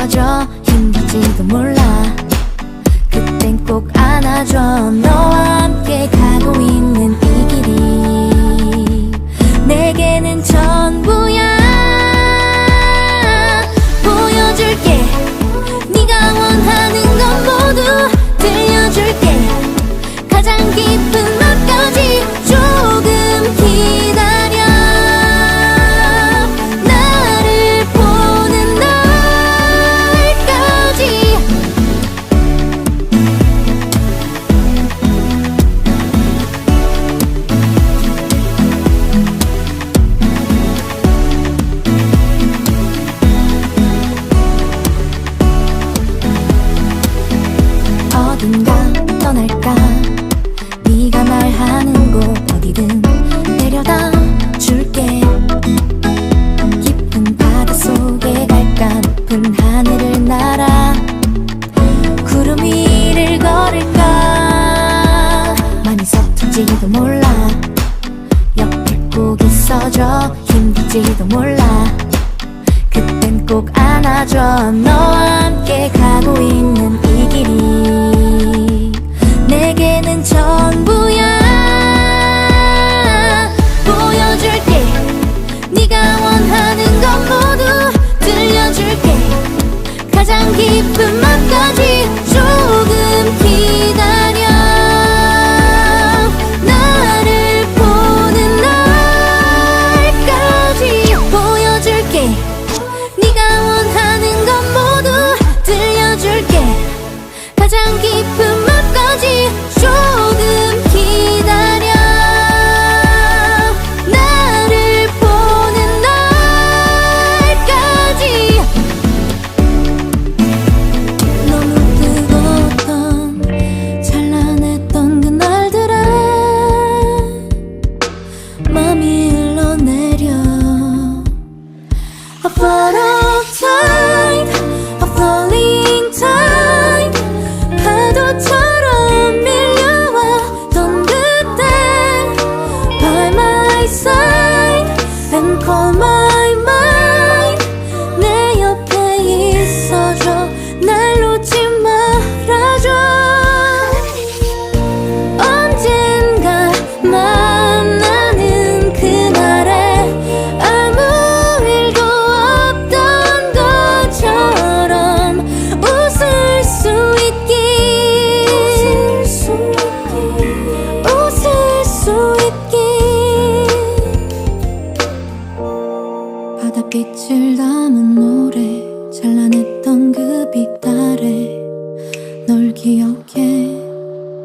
있어져. 힘들지도 몰라. 그땐 꼭 안아줘. 너와 어딘가 떠날까? 네가 말하는 곳 어디든 데려다 줄게. 깊은 바다 속에 갈까? 높은 하늘을 날아 구름 위를 걸을까? 많이 서툴지도 몰라. 옆에 꼭 있어줘. 힘들지도 몰라. 그땐 꼭 안아줘. 너와 함께 내려 photo 바닷빛을 담은 노래 찬란했던 그 빛달에 널 기억해.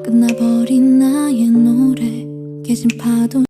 끝나버린 나의 노래 깨진 파도